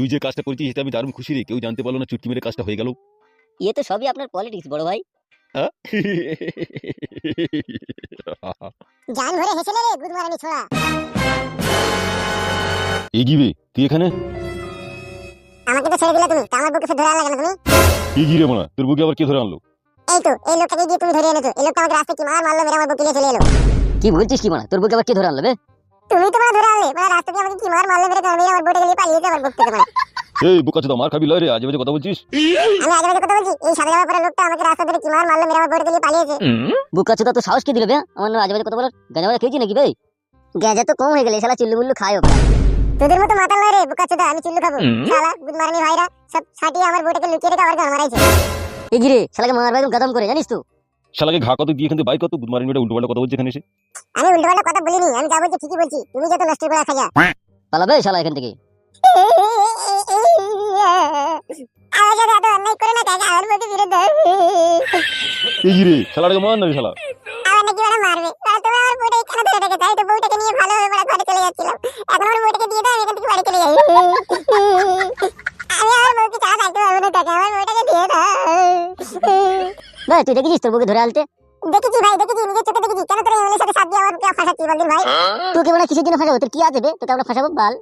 তুই যে কাজটা করেছিস সেটা আমি দারুণ খুশি রে। কেউ জানতে পারল না চুটকি মেরে কাজটা হয়ে গেল। ইয়ে তো সবই আপনার পলিটিক্স বড় ভাই? জান ভরে হেসেলে রে গুদমারানি ছোড়া এগিবে তুই এখানে? আমাকে তো ছেড়ে দিলে তুমি তা আমার বুকে ফের ধরে আনলে কেন তুমি? এগিয়ে রে মানা তোর বুকে আবার কে ধরে আনলো? এই তো এই লোকটাকে গিয়ে তুমি ধরে এনেছো। এই লোকটা আমাকে রাস্তায় কি মার মারলো মেরে আমার বুকে নিয়ে চলে এলো। কি বলছিস কি মানা তোর বুকে আবার কে ধরে আনলো বে? তুমি তো মানে ধরে আনলে। মানে রাস্তা দিয়ে আমাকে কি মার মারলো মেরে মেরে আমার বুক থেকে মানে এই বোকা চোদা মার খাবি লয় রে আজে বাজে কথা বলছিস? আমি কথা বলছি এই সাদা জামা পরা লোকটা আমাকে রাস্তা ধরে কি মার মারলো মেরে আমার পালিয়েছে। বুকা চোদা তো সাহস কি দিল বে? আমার নাম আজে বাজে কথা বলার গাঁজা মারা খেয়েছি নাকি বে? গ্যাজা তো কম হয়ে গেলে শালা চিল্লু মুল্লু খায় তোদের মতো মাতাল নয় রে বুকা চোদা আমি চিল্লু খাব। শালা গুদমারানি ভাইরা সব ছাটিয়ে আমার বুকে লুকিয়ে রেখে আমার গান মারাইছে। এগিরে শালাকে মারবে একদম গাদম করে জানিস তো? শালাকে ঘা কত দিয়ে কিন্তু বাইক কত? বুধমারি মেয়েটা উল্টো পাল্টা কথা বলছে এখানে এসে। আমি উল্টোপাল্টা কথা বলিনি আমি যা বলছি ঠিকই বলছি তুমি যত নষ্ট করে খাজা পালাবে শালা এখান থেকে? আমার সাথে এত অন্যায় করে না কাকা আমার বুকে বিরুদ্ধে এই রে শালাটাকে মার না শালা। আমার নাকি ওরা মারবে। আর তুমি আমার বউটা এখানে ধরে রেখে আমি তো বউটাকে নিয়ে ভাই তুই দেখেছিস তোর বুকে ধরে আনতে দেখেছি ভাই দেখেছি নিজের চোখে দেখেছি। কেন তোর এমএলএর সাথে সাথ দিয়ে আমার বুকে ফাঁসাচ্ছি বলদিন ভাই? তোকে মানে কিসের জন্য ফাঁসাবো। তোর কি আছে বে? তোকে আমরা ফাঁসাবো? বাল।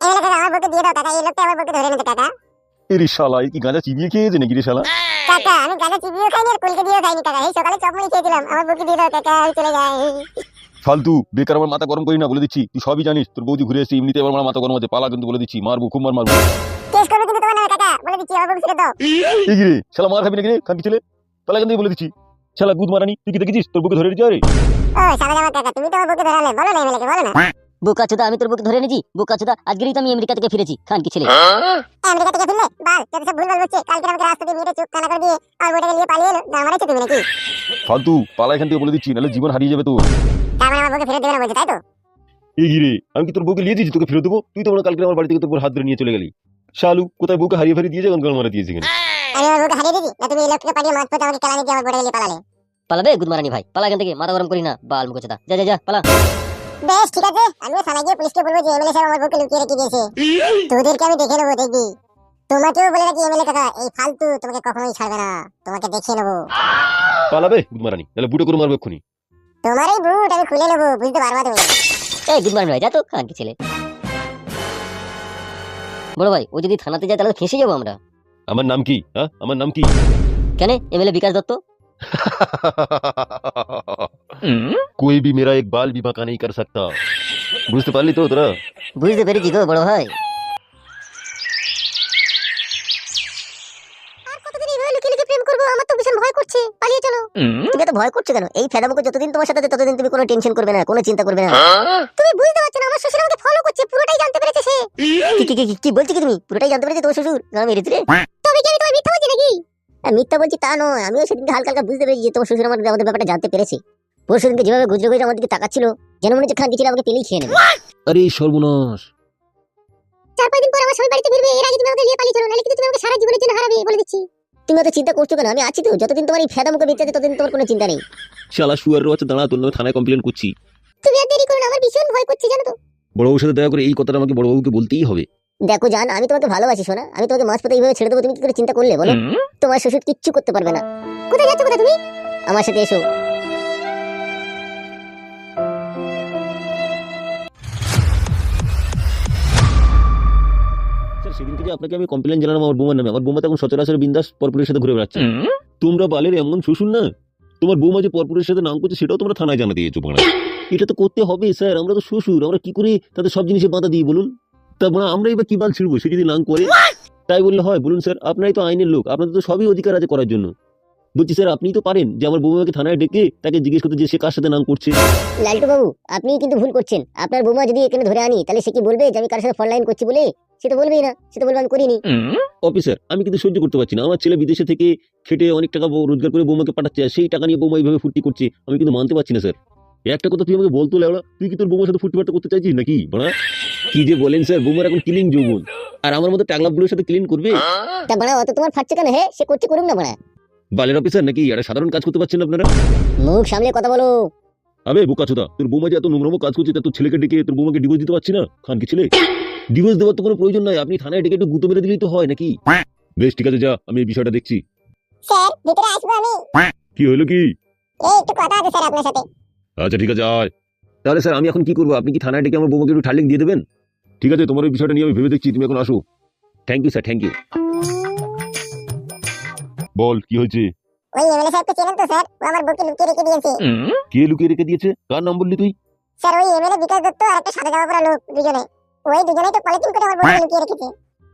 এমএলএ কাকা আমার বুকে দিয়ে দাও কাকা। এই লোকটা আমার বুকে ধরে নিতে কাকা। এরে শালা কি গাঁজা চিবিয়ে খেয়েছে নাকি রে শালা? কাকা আমি গাঁজা চিবিও খাইনি আর কুলকে দিয়েও খাইনি কাকা। এই সকালে চপ মুড়ি খেয়েছিলাম। আমার বুকে দিয়ে দাও কাকা আমি চলে যাই। ফালতু বেকার আমার মাথা গরম করি না বলে দিচ্ছি। তুই সবই জানিস তোর বৌদি ঘুরে এসে এমনিতে আমার মাথা গরম আছে। পালা কিন্তু বলে দিচ্ছি মারবো খুব মার মারবো। কেস করবে কিন্তু তোমার নামে কাকা। বলে দিচ্ছি আমার বুকে দাও। এগিয়ে রে শালা মার খাবি নাকি রে? খানকি ছেলে। পালা কিন্তু বলে দিচ্ছি শালা গুদ মারানি তুই কি দেখেছিস? তোর বুকে ধরে দিচ্ছে রে ও সাদা জামা কাকা তুমি তো আমার বুকে ধরালে বলো না এমএলএকে বলো না। বুকা চোদা আমি তোর বুকে ধরে নিয়েছি বুকা চোদা আজকেরই তো আমি আমেরিকা থেকে ফিরেছি। খান কি ছেলে। আমেরিকা থেকে ফিরলে? বাল যত সব ভুলভাল বলছে কালকে আমাকে রাস্তা দিয়ে মেরে চোখ কানা করে দিয়ে আর বউটাকে নিয়ে পালিয়ে এলো। না মারাইছো তুমি নাকি? ফালতু পালা এখান থেকে বলে দিচ্ছি নাহলে জীবন হারিয়ে যাবে তোর। তার মানে আমার বউকে ফেরত দেবে না বলছে তাই তো? এগিয়ে রে আমি কি তোর নিয়ে দিয়েছি তোকে ফেরত দেবো? তুই তো কালকে আমার বাড়ি থেকে তোর হাত ধরে নিয়ে চলে গেলি। শালু কোথায় বউকে হারিয়ে ফেরিয়ে গান মারা দিয়েছে আমি আমার বউকে হারিয়ে দিয়েছি? না তুমি এই লোককে পাঠিয়ে মাছ পথে আমাকে কেলানি দিয়ে আমার বউটাকে নিয়ে পালালে। পালাবে গুদমারানি ভাই। পালা এখান থেকে মাথা গরম করি না। বাল মুখে চোদা যা যা যা পালা। বেশ ঠিক আছে। আমিও থানায় গিয়ে পুলিশকে বলব যে এমএলএ সাহেব আমার বউকে লুকিয়ে রেখে দিয়েছে। তোদেরকে আমি দেখে নেব দেখবি। তোমাকেও বলে রাখি এমএলএ কাকা এই ফালতু তোমাকে কখনোই ছাড়বে না। তোমাকে দেখে নেব। পালাবে গুদ নাহলে বুটো করে মারবে এক্ষুনি। তোমার এই বুট আমি খুলে নেব বুঝতে পারবা তুমি। এই গুদমারানি ভাই যা তো ছেলে। বড় ভাই ও যদি থানাতে যায় তাহলে ফেঁসে যাব আমরা। আমার নাম কি হ্যাঁ আমার নাম কি কেন এমএলএ বিকাশ দত্ত কই বি মেরা এক বাল বিমা কা নেই কর সকতা বুঝতে পারলি তো তোরা বুঝতে পেরেছি গো বড় ভাই তুমি এত ভয় করছ কেন? এই ফেদামুখো যতদিন তোমার সাথে ততদিন তুমি কোনো টেনশন করবে না কোনো চিন্তা করবে না। তুমি বুঝতে পারছ না আমার শ্বশুর আমাকে ফলো করছে পুরোটাই জানতে পেরেছে সে। কি কি- কি কি- কি বলছি কি তুমি? পুরোটাই জানতে পেরেছি তোমার শ্বশুর? না মেরেছি রে। তবে কি আমি তোমায় মিথ্যা বলছি নাকি? আর মিথ্যা বলছি তা নয় আমিও সেদিনকে হালকা হালকা বুঝতে পেরেছি যে তোমার শ্বশুর আমার আমাদের ব্যাপারটা জানতে পেরেছে। পরশু দিনকে যেভাবে গুজরে গুজরে আমার দিকে তাকাচ্ছিল যেন মনে হচ্ছে খান আমাকে পেলেই খেয়ে নেবে। আরে সর্বনাশ। চার পাঁচ দিন পর আমার স্বামী বাড়িতে ফিরবে এর আগে তুমি আমাকে নিয়ে পালিয়ে চলো নাহলে কিন্তু তুমি আমাকে সারা জীবনের জন্য হারাবে বলে দিচ্ছি। তুমি অত চিন্তা করছ কেন? আমি আছি তো। যতদিন তোমার এই ফেদামুখো বেঁচে আছে ততদিন তোমার কোনো চিন্তা নেই। শালা শুয়ার রয়েছে দাঁড়া তোর নামে থানায় কমপ্লেন করছি। তুমি আর দেরি করো না আমার ভীষণ ভয় করছে জানো তো। বড়বাবুর সাথে দয়া করে এই কথাটা আমাকে বড় বড়বাবুকে বলতেই হবে। দেখো জান আমি তোমাকে ভালোবাসি শোনা আমি তোমাকে মাছ পথে এইভাবে ছেড়ে দেবো তুমি কি করে চিন্তা করলে বলো? তোমার শ্বশুর কিচ্ছু করতে পারবে না। কোথায় যাচ্ছ কোথায় তুমি? আমার সাথে এসো। স্যার সেদিনকে আপনাকে আমি কমপ্লেন জানালাম আমার বৌমার নামে। আমার বৌমা তখন সচরাচর বিন্দাস পরপুরের সাথে ঘুরে বেড়াচ্ছে। তোমরা বালের এমন শুশুন না তোমার বৌমা যে পরপুরের সাথে নাম করছে সেটাও তোমরা থানায় জানা দিয়েছ বাংলা এটা তো করতে হবে স্যার আমরা তো শ্বশুর আমরা কি করে তাদের সব জিনিসে বাঁধা দিই বলুন? তা মানে আমরা এবার কি বাল ছিড়বো? সে যদি নাম করে তাই বললে হয়। বলুন স্যার আপনারাই তো আইনের লোক আপনাদের তো সবই অধিকার আছে করার জন্য। বলছি স্যার আপনি তো পারেন যে আমার বৌমাকে থানায় ডেকে তাকে জিজ্ঞেস করতে যে সে কার সাথে নাম করছে? লালটু বাবু আপনি কিন্তু ভুল করছেন। আপনার বৌমা যদি এখানে ধরে আনি তাহলে সে কি বলবে যে আমি কার সাথে ফোন করছি বলে? সে তো বলবেই না সে তো বলবে আমি করিনি। অফিসার আমি কিন্তু সহ্য করতে পারছি না। আমার ছেলে বিদেশে থেকে খেটে অনেক টাকা রোজগার করে বৌমাকে পাঠাচ্ছে আর সেই টাকা নিয়ে বৌমা এইভাবে ফুর্তি করছে আমি কিন্তু মানতে পারছি না স্যার। একটা কথা তুই আমাকে বলতো লেওড়া তুই কি তোর বৌমার সাথে ফুর্তি ফার্তা করতে চাইছিস নাকি? বড়া কি যে বলেন স্যার বৌমার এখন ক্লিন যৌবন। আর আমার মতো টাকলা টাগলাগুলোর সাথে ক্লিন করবে? তা বাড়া অত তোমার ফাটছে কেন হে? সে করতে করুক না বাড়া। বালের অফিসার নাকি একটা সাধারণ কাজ করতে পারছেন আপনারা? মুখ সামলে কথা বলো। আবে বোকা চোদা তোর বৌমা যে এত নোংরামো কাজ করছে তা তোর ছেলেকে ডেকে তোর বৌমাকে ডিভোর্স দিতে পারছি না? খান কি ছেলে? ডিভোর্স দেওয়ার তো কোনো প্রয়োজন নাই। আপনি থানায় ডেকে একটু গুঁতো মেরে দিলেই তো হয় নাকি? বেশ ঠিক আছে যা আমি এই বিষয়টা দেখছি। স্যার ভিতরে আসব আমি। কি হলো কি? এই একটু কথা আছে স্যার আপনার সাথে। আচ্ছা ঠিক আছে আয়। তাহলে স্যার আমি এখন কি করব? আপনি কি থানায় ডেকে আমার বৌমাকে একটু ঠালিং দিয়ে দেবেন? ঠিক আছে তোমার ওই বিষয়টা নিয়ে আমি ভেবে দেখছি তুমি এখন আসো। Thank you sir thank you বল কি হয়েছে? ওই এমএলএ সাহেবকে চেনেন তো স্যার? ও আমার বউকে লুকিয়ে রেখে দিয়েছে। কে লুকিয়ে রেখে দিয়েছে? কার নাম বললি তুই? স্যার ওই এমএলএ বিকাশ দত্ত আর একটা সাদা জামা পরা লোক দুজনে। ওই দুজনেই তো পলিথিন করে আমার বউকে লুকিয়ে রেখেছে।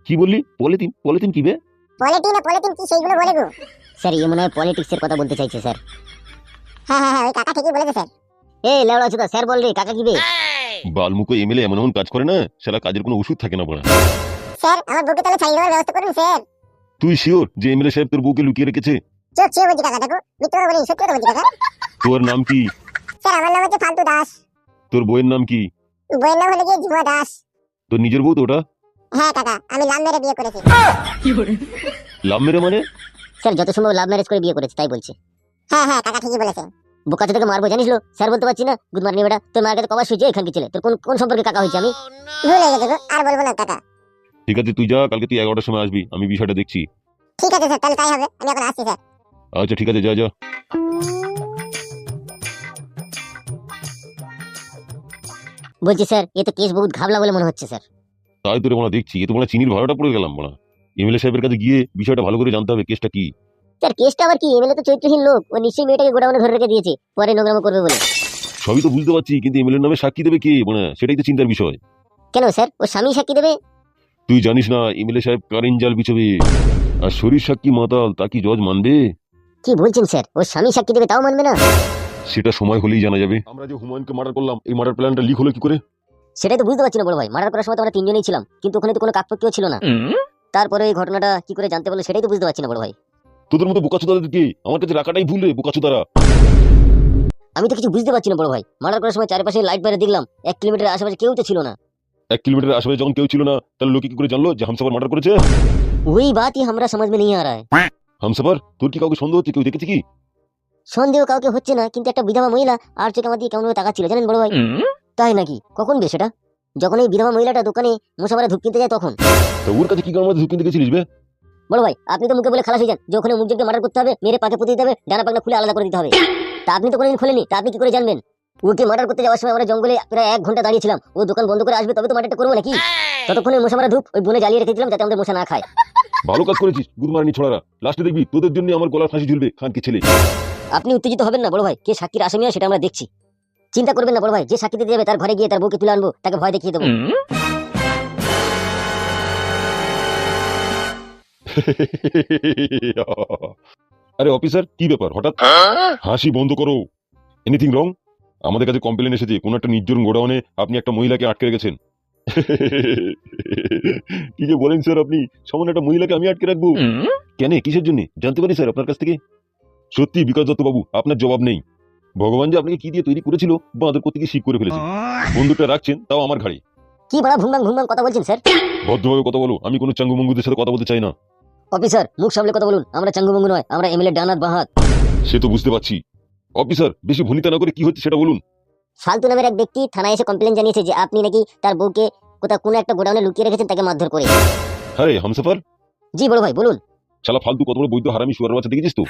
কি বললি? পলিথিন? পলিথিন কি বে? পলিথিন না পলিথিন কি সেইগুলো বলে গো? স্যার ইয়ে মনে হয় পলিটিক্সের কথা বলতে চাইছে স্যার। হ্যাঁ হ্যাঁ হ্যাঁ ওই কাকা ঠিকই বলেছে স্যার। এই লেওড়া চোদা স্যার বল রে কাকা কি বে? বালমুখো এমএলএ এমন এমন কাজ করে না সেটা কাজের কোনো ওষুধ থাকে না বড়া স্যার আমার বউকে তাহলে ছাড়িয়ে দেওয়ার ব্যবস্থা করুন স্যার। তুই শিওর যে এমএলএ সাহেব তোর বউকে লুকিয়ে রেখেছে? চোখ ছিঁড়ে বলছি কাকা দেখো মিথ্যে কথা বলি সত্যি কথা বলছি কাকা। তোর নাম কি? স্যার আমার নাম হচ্ছে ফালতু দাস। তোর বউয়ের নাম কি? বইয়ের নাম হলো গিয়ে জুয়া দাস। তোর নিজের বউ তো ওটা? হ্যাঁ কাকা আমি লাভ মেরে বিয়ে করেছি। লাভ মেরে মানে? স্যার যত সম্ভব লাভ ম্যারেজ করে বিয়ে করেছে তাই বলছে। হ্যাঁ হ্যাঁ কাকা ঠিকই বলেছে। বোকা থেকে মারবো জানিস লো? স্যার বলতে পারছি না। গুড মর্নিং বেটা তোর মার কাছে কবার শুয়েছে? এখানকে ছেলে? তোর কোন কোন সম্পর্কে কাকা হয়েছে আমি? ভুল গেছে আর বলব না কাকা। ঠিক আছে তুই যা কালকে তুই এগারোটার সময় আসবি আমি বিষয়টা দেখছি। ঠিক আছে স্যার তাহলে তাই হবে আমি এখন আসছি স্যার। আচ্ছা ঠিক আছে যা যা। বলছি স্যার এ তো কেস বহুত ঘাবলা বলে মনে হচ্ছে স্যার। তাই তোরে মনে দেখছি এ তো মনে চিনির ভাড়াটা পড়ে গেলাম মনে এমএলএ সাহেবের কাছে গিয়ে বিষয়টা ভালো করে জানতে হবে কেসটা কি? স্যার কেসটা আবার কি? এমএলএ তো চরিত্রহীন লোক ও নিশ্চয়ই মেয়েটাকে গোডাউনে ধরে রেখে দিয়েছে পরে নোংরামো করবে বলে। সবই তো বুঝতে পারছি কিন্তু এমএলএর নামে সাক্ষী দেবে কে মানে সেটাই তো চিন্তার বিষয়। কেন স্যার? ও স্বামী সাক্ষী দেবে? তুই জানিস না এমএলএ সাহেব কারেন জাল বিছবে। আর শরীর সাক্ষী মাতাল তা কি জজ মানবে? কি বলছেন স্যার? ও স্বামী সাক্ষী দেবে তাও মানবে না? সেটা সময় হলেই জানা যাবে। আমরা যে হুমায়ুনকে মার্ডার করলাম এই মার্ডার প্ল্যানটা লিক হলো কি করে? সেটাই তো বুঝতে পারছি না বড় ভাই। মারার করার সময় তো আমরা তিনজনেই ছিলাম কিন্তু ওখানে তো কোনো কাকপক্ষীয় ছিল না। তারপরে এই ঘটনাটা কি করে জানতে পারল সেটাই তো বুঝতে পারছি না বড় ভাই। তোদের মতো বোকাচোদাদেরকে আমার কাছে রাখাটাই ভুল রে বোকাচোদারা। আমি তো কিছু বুঝতে পারছি না বড় ভাই। মারার করার সময় চারপাশে লাইট বাইরে দেখলাম এক কিলোমিটার আশেপাশে কেউ তো ছিল না। এক কিলোমিটার আশেপাশে যখন কেউ ছিল না তাহলে লোকে কি করে জানলো যে হামসাফার মার্ডার করেছে ওই बात ही हमरा समझ में नहीं आ रहा है হামসাফার তোর কি কাউকে সন্দেহ হচ্ছে কেউ দেখেছে কি সন্দেহ কাউকে হচ্ছে না কিন্তু একটা বিধবা মহিলা আর চোখে আমার দিকে কেমন ভাবে তাকাচ্ছিল জানেন বড় ভাই তাই নাকি কখন বে সেটা যখন এই বিধবা মহিলাটা দোকানে মশামারা ধূপ কিনতে যায় তখন তা ওর কাছে কি কারণ মধ্যে ঝুঁকিতে গেছিলিস বে বড় ভাই আপনি তো মুখে বলে খালাস হয়ে যান যে ওখানে মুখ মার্ডার করতে হবে মেরে পাকে পুঁতে দিতে হবে ডানা পাকনা খুলে আলাদা করে দিতে হবে তা আপনি তো কোনোদিন খোলেনি তা আপনি কি করে জানবেন ওকে মার্ডার করতে যাওয়ার সময় আমরা জঙ্গলে প্রায় এক ঘণ্টা দাঁড়িয়েছিলাম? ও দোকান বন্ধ করে আসবে তবে তো মার্ডারটা করব নাকি? ততক্ষণে মশামারা ধূপ ওই বনে জ্বালিয়ে রেখেছিলাম যাতে আমাদের মশা না খায়। ভালো কাজ করেছিস গুদমারানি ছড়ারা। লাস্টে দেখবি তোদের জন্য আমার গলার ফাঁসি ঝুলবে খানকে ছেলে। আপনি উত্তেজিত হবেন না বড় ভাই। কে সাক্ষীর আসামি সেটা আমরা দেখছি। চিন্তা করবেন না বড় ভাই। যে সাক্ষী দিতে যাবে তার ঘরে গিয়ে তার বউকে তুলে আনব তাকে ভয় দেখিয়ে দেবো। আরে অফিসার কি ব্যাপার? হঠাৎ হাসি বন্ধ করো। এনিথিং রং আমাদের কাছে কমপ্লেন এসেছে কোন একটা নির্জন গোডাউনে আপনি একটা মহিলাকে আটকে রেখেছেন। কি যে বলেন স্যার আপনি সামান্য একটা মহিলাকে আমি আটকে রাখব। কেন? কিসের জন্য? জানতে পারি স্যার আপনার কাছ থেকে। সত্যি বিকাশ দত্ত বাবু আপনার জবাব নেই। ভগবান যে আপনাকে কি দিয়ে তৈরি করেছিল বাঁদর করতে গিয়ে শিখ করে ফেলেছে। বন্ধুটা রাখছেন তাও আমার ঘাড়ে। কি বড় ভুমবাং ভুমবাং কথা বলছেন স্যার ভদ্রভাবে কথা বলো আমি কোনো চাঙ্গু মঙ্গুদের সাথে কথা বলতে চাই না। অফিসার মুখ সামলে কথা বলুন। আমরা চাঙ্গুমঙ্গু নয় আমরা এমএলএ ডানাত বাহাত। সে তো বুঝতে পারছি। অফিসার বেশি ভনিতা না করে কি হচ্ছে সেটা বলুন। ফালতু নামের এক ব্যক্তি থানায় এসে কমপ্লেন জানিয়েছে যে আপনি নাকি তার বউকে কোথাও কোনো একটা গোডাউনে লুকিয়ে রেখেছেন তাকে মারধর করে। আরে হামসাফার? জি বড় ভাই বলুন। শালা ফালতু কত বড় বৈদ্য হারামি শুয়ার বাচ্চা দেখেছিস তো?